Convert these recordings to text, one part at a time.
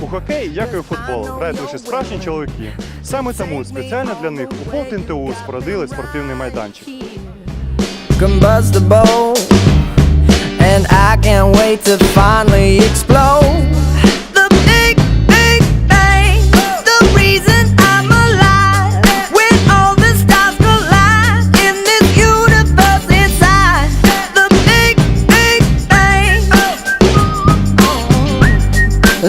У хокей, як і у футбол, грають лише справжні чоловіки. Саме тому спеціально для них у Болт НТУ спорудили спортивний майданчик. Combustible, and I can't wait to finally explode.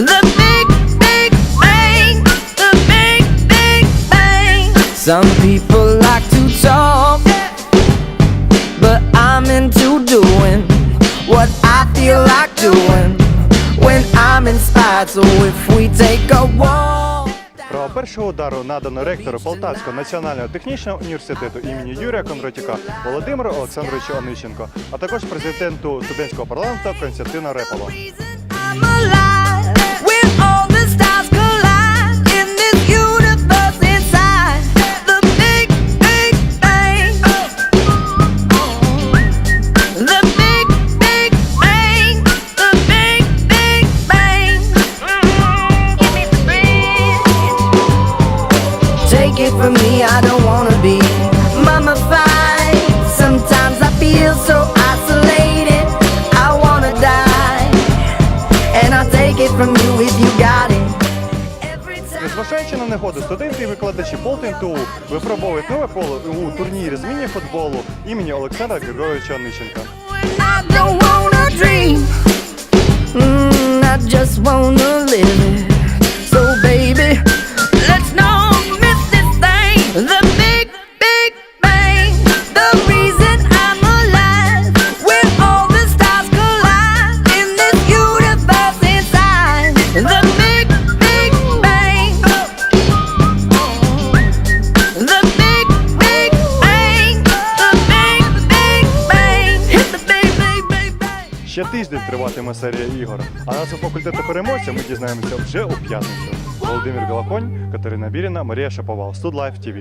The big, big bang. The big, big bang. Some people like to talk but I'm into doing what I feel like doing when I'm inspired. So if we take a walk. Право першого удару надано ректору Полтавського національного технічного університету імені Юрія Кондратюка Володимиру Олександровичу Онищенко, а також президенту студентського парламенту. I'm alive From me, I don't wanna be mummified. Sometimes I feel so isolated. I wanna die. And I'll take it from you if you got it. Незважаючи на негоду, студенти і викладачі Полтин ТУ випробовують нове поле у турнірі з міні-футболу імені Олександра Григоровича Онищенка. Ще тиждень триватиме серія ігор. А назву факультету переможця ми дізнаємося вже у п'ятницю. Володимир Галаконь, Катерина Біріна, Марія Шаповал. Студ Лайф ТВ.